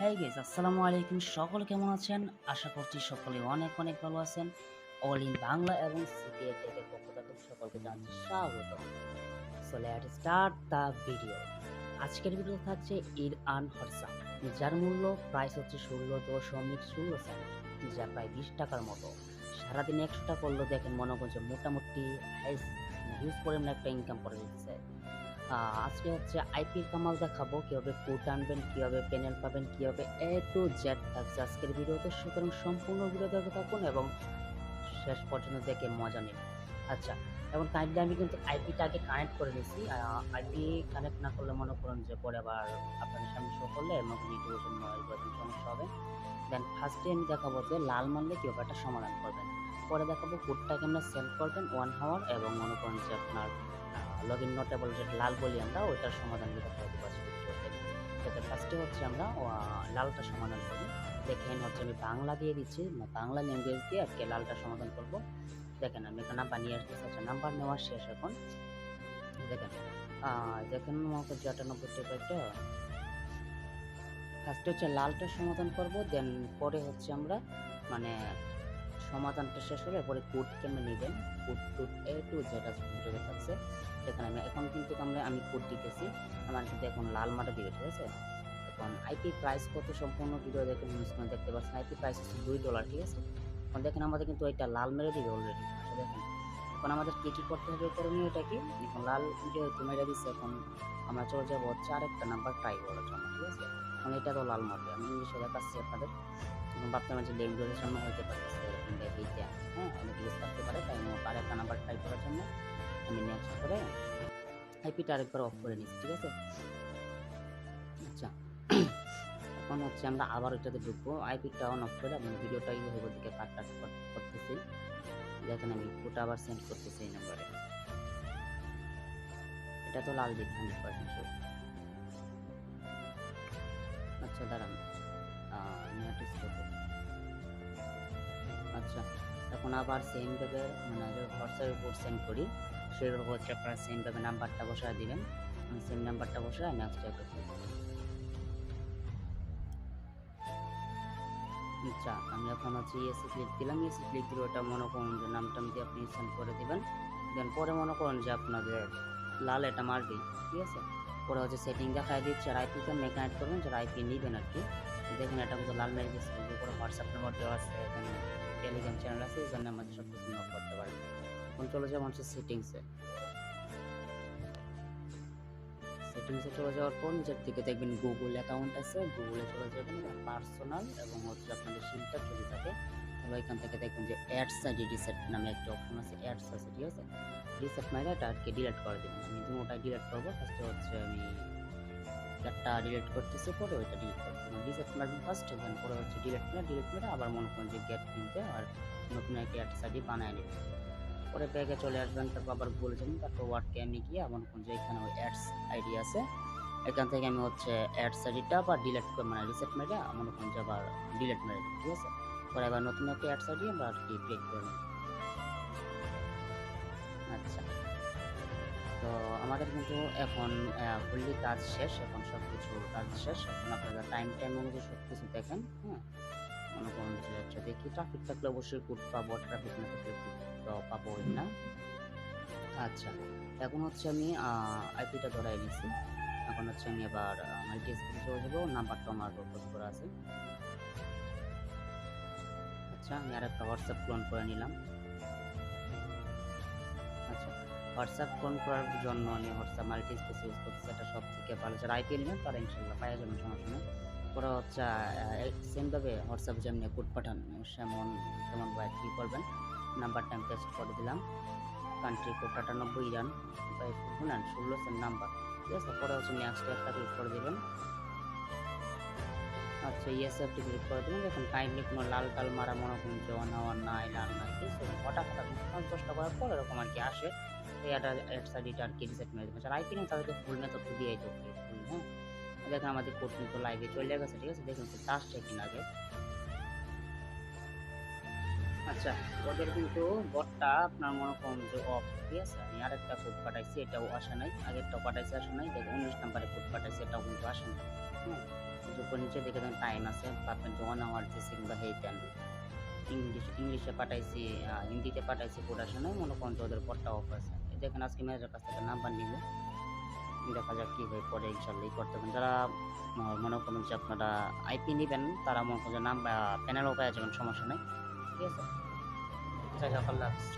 হ্যাঁ গেস আসসালামু আলাইকুম। সকলে কেমন আছেন? আশা করছি সকলে অনেক অনেক ভালো আছেন। অল ইন বাংলা এবং সিপিএ টেকের পক্ষ থেকে সকলকে জানাচ্ছি স্বাগত। স্টার্ট দ্য ভিডিও আজকের ভিডিও থাকছে ইর আন হরসা। যার মূল্য প্রাইস হচ্ছে ষোলো দশমিক ষোলো সেন্ট যা প্রায় বিশ টাকার মতো। সারাদিনে একশোটা করলেও দেখেন মনে করছে মোটামুটি হিউজ পরিমাণে একটা ইনকাম করে দিচ্ছে আজকে হচ্ছে আইপির কামাল দেখাবো, কীভাবে কোট আনবেন, কীভাবে প্যানেল পাবেন, কীভাবে এ টু জেড থাকছে আজকের ভিডিওতে। সুতরাং সম্পূর্ণ ভিডিও দেখে থাকুন এবং শেষ পর্যন্ত দেখে মজা নিন। আচ্ছা এবং কাইন্ডলি আমি কিন্তু আইপিটা আগে কানেক্ট করে নিয়েছি আইপি কানেক্ট না করলে মনে করুন যে পরে আবার আপনাদের সামনে শো করলে এরকম সমস্যা হবে। দেন ফার্স্টে আমি দেখাবো যে লাল মারলে কীভাবে একটা সমাধান করবেন। পরে দেখাবো কোডটাকে আমরা সেন্ড করবেন ওয়ান হাওয়ার এবং মনে করুন যে আপনার লগ ইন নোটেবল যেটা লাল বলি আমরা, ওইটার সমাধান করতে পারব যাতে ফার্স্টে হচ্ছে আমরা লালটা সমাধান করি। দেখেন হচ্ছে আমি বাংলা দিয়ে দিচ্ছি বাংলা ল্যাঙ্গুয়েজ দিয়ে আজকে লালটা সমাধান করব। দেখেন আমি এখানে নাম্বার নিয়ে আসতেছি আচ্ছা নাম্বার নেওয়া শেষ এখন। দেখেন দেখেন আমাকে যে আটানব্বই টাকা একটা। ফার্স্টে হচ্ছে লালটা সমাধান করব দেন পরে হচ্ছে আমরা মানে সমাধানটা শেষ হলে পরে কোড কেমন নেবেন? কোড টুড এ টু যেটা ভিডিওতে থাকছে। এখানে আমি এখন কিন্তু আমরা আমি কোড দিতেছি। আমার কিন্তু এখন লাল মাটা দিবে ঠিক আছে? এখন আইপি প্রাইস কত সম্পূর্ণ ভিডিও নিউজ করে দেখতে পাচ্ছেন আইপি প্রাইস হচ্ছে দুই ডলার ঠিক আছে? এখন দেখেন আমাদের কিন্তু এটা লাল মেরে দিবে অলরেডি আচ্ছা দেখেন। এখন আমাদের কী কী করতে হবে? করণীয়টা কি? এখন লাল যেহেতু মেরে দিচ্ছে। এখন আমরা চলে যাব হচ্ছে আরেকটা নাম্বার ট্রাই করার জন্য, ঠিক আছে? এখন এটা তো লাল মারবে আমি ইংলিশে দেখাচ্ছি আপনাদের। এখন ভাবতে আমার যে ল্যাঙ্গুয়েজের জন্য হতে পারে হ্যাঁ অনেক ইউজ থাকতে পারে, তাই আমি আরেকটা নাম্বার ট্রাই করার জন্য আমি নেক্সট করে আইপিটা আরেকবার অফ করে নিচ্ছি, ঠিক আছে? আচ্ছা এখন হচ্ছে আমরা আবার ওইটাতে ঢুকবো। আইপিটা অন অফ করে আমি ভিডিওটা এইভাবে দিকে কাট কাট করতেছি। দেখেন আমি ওটা আবার সেন্ড করতেছি এই নাম্বারে এটা তো লাল দিক হান্ড্রেড পার্সেন্ট আচ্ছা দাঁড়ান। আচ্ছা এখন আবার সেম ভাবে মানে উপর সেন্ড করি, সেভাবে আপনারা সেম ভাবে নাম্বারটা বসায় দিবেন। আমি সেম নাম্বারটা বসায় আচ্ছা আমি এখন হচ্ছে ইয়েসি ক্লিক দিলাম। ইয়েসি ক্লিক দিলে ওটা মনে করুন যে নামটা দিয়ে আপনি সেন্ড করে দিবেন দেন পরে মনে করুন যে আপনাদের লাল এটা মারবেই, ঠিক আছে? পরে হচ্ছে সেটিং দেখায় দিচ্ছে আর আইপি কেমন কানেক্ট করবেন যারা আইপি নেবেন আর কি। দেখেন এটা কিন্তু লাল মেরে দিচ্ছে উপরে হোয়াটসঅ্যাপ নাম্বার দেওয়া আছে, এখানে টেলিগ্রাম চ্যানেল আছে, এই জন্য আমাদের সব কিছু নোট করতে পারবেন এখন চলে যাব হচ্ছে সেটিংসে সেটিংসে চলে যাওয়ার পর নিচের দিকে দেখবেন গুগল অ্যাকাউন্ট আছে গুগলে চলে যাবেন পার্সোনাল এবং হচ্ছে আপনাদের সিমটা যদি থাকে তাহলে এখান থেকে দেখবেন যে অ্যাডস আইডি রিসেট নামে একটা অপশন আছে অ্যাডস আছে ঠিক আছে? রিসেট মাইলে এটা আজকে ডিলিট করে দেবেন। আমি দুটোটা ডিলিট করব। ফার্স্টে হচ্ছে আমি একটা ডিলিট করতেছি, পরে ওইটা ডিলিট করতেছি রিসেট মারবেন ফার্স্ট দেন পরে হচ্ছে ডিলিট করে ডিলিট করে আবার মনে করেন যে গেট কিনতে আর নতুন একটা অ্যাডস আইডি বানায় নেবেন পরে ব্যাগে চলে আসবেন, তারপর আবার বলে যাবেন, তারপর ওয়ার্ডকে আমি গিয়ে মনে করুন যে এখানে ওই অ্যাডস আইডি আছে। এখান থেকে আমি হচ্ছে অ্যাডস আইডিটা আবার ডিলিট মানে রিসেট মেরে মনে করুন যে আবার ডিলিট মেরে ঠিক আছে? পরে আবার নতুন একটা অ্যাডস আইডি আমরা আর কি ক্লিক করে নেব। আচ্ছা। তো আমাদের কিন্তু এখন ফুললি কাজ শেষ, এখন সব কিছু কাজ শেষ। এখন আপনারা টাইম টাইম অনুযায়ী সব কিছু দেখেন হ্যাঁ? মনে করুন যে হচ্ছে দেখি ট্রাফিক থাকলে অবশ্যই কোড পাবো ট্রাফিক না থাকলে কোড পাবোই না। আচ্ছা এখন হচ্ছে আমি আইপিটা ধরাই নিয়েছি এখন হচ্ছে আমি এবার আমার ডিএসপিতে চলে যাব নাম্বারটা আমার পোস্ট করা আছে। আচ্ছা আমি আর একটা হোয়াটসঅ্যাপ ক্লোন করে নিলাম। আচ্ছা হোয়াটসঅ্যাপ ফোন করার জন্য আমি হোয়াটসঅ্যাপ মাল্টি স্পেস ইউজ করছি এটা সব থেকে ভালো। যারা আইপিএল নেন তারা ইনশাল্লাহ পাওয়া যাবেন, সমস্যা নেই। পরে হচ্ছে সেমভাবে হোয়াটসঅ্যাপ যেমনি কোড পাঠান, সেমন ভাই কী করবেন? নাম্বারটা আমি পেস্ট করে দিলাম। কান্ট্রি কোড আটানব্বই ইরান শুনেন ষোলো সেম নাম্বার ঠিক আছে, পরে হচ্ছে নেক্সট একটা ক্লিক করে দেবেন। আচ্ছা আপনি ক্লিক করে দেবেন দেখুন কাইন্ডলি কোনো লাল টাল মারা মনে করুন যে ওয়ান আওয়ার নাই, লাল নাই ঠিক আছে হঠাৎ হঠাৎ পঞ্চাশটা করার পর এরকম আর কি আসে। এই একটা অ্যাডস আইডিটা আর কি রিসেট মেরে দেবেন আর আইপি তাহলে ফুল মেথড তো দিয়েই তো ফুল হ্যাঁ? দেখেন আমাদের কোড কিন্তু লাইভে চলে গেছে, ঠিক আছে? দেখুন আসছে কিনা আগে। আচ্ছা ওদের কিন্তু বটটা আপনার মনে করুন যে অফ ঠিক আছে? আমি আরেকটা কোড পাঠাইছি, এটাও আসে নাই। আগেরটাও পাঠাইছি, আসে নাই। দেখো উনিশ নাম্বারে কোড পাঠাইছি, এটাও কিন্তু আসে নাই হ্যাঁ? যখন নিচে দেখে দেন টাইম আছে। যে ওয়ান আওয়ার দিয়েছি কিংবা হেইতেন ইংলিশ ইংলিশে পাঠাইছি হিন্দিতে পাঠাইছি প্রোডাকশনে মনে করেন তো ওদের পরটা অফ আছে দেখেন আজকে ম্যানেজার কাছ থেকে নাম্বার নিব। দেখা যাক কী হয় পরে ইনশাল্লাহ করতে পারেন যারা মনে করেন যে আপনারা আইপি নেবেন, তারা মনে করেন যে নাম্বার প্যানেলও পেয়ে যাবেন, সমস্যা নেই। ঠিক আছে? যাই হোক, আল্লাহ।